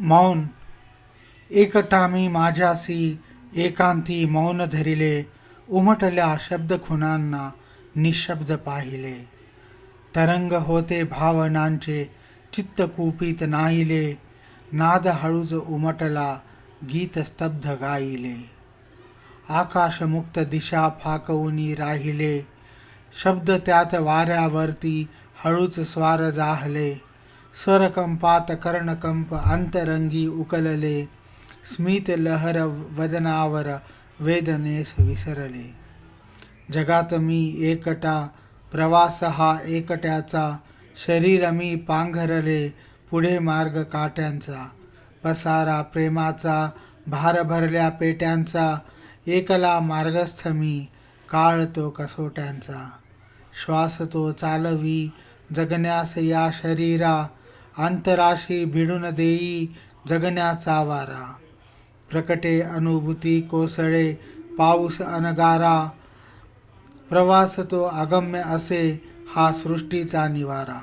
मौन। एकटा मी माझ्यासी एकांती मौन धरिले उमटल्या शब्द खुणांना निशब्द पाहिले। तरंग होते भावनांचे चित्त कुपित नाहिले नाद हळूच उमटला गीत स्तब्ध गायले। आकाशमुक्त दिशा फाकवूनी राहिले शब्द त्यात वाऱ्यावरती हळूच स्वार जाहले। स्वरकंपात कर्णकंप अंतरंगी उकलले स्मित लहर वदनावर वेदनेस विसरले. जगात मी एकटा प्रवास हा एकट्याचा शरीर मी पांघरले पुढे मार्ग काट्यांचा. पसारा प्रेमाचा भार भरल्या पेट्यांचा एकला मार्गस्थ मी काळ तो कसोट्यांचा. श्वास तो चालवी जगण्यास या शरीरा अंतराशी भिडून देई जगण्याचा वारा. प्रकटे अनुभूती कोसळे पाऊस अनगारा प्रवास तो अगम्य असे हा सृष्टीचा निवारा.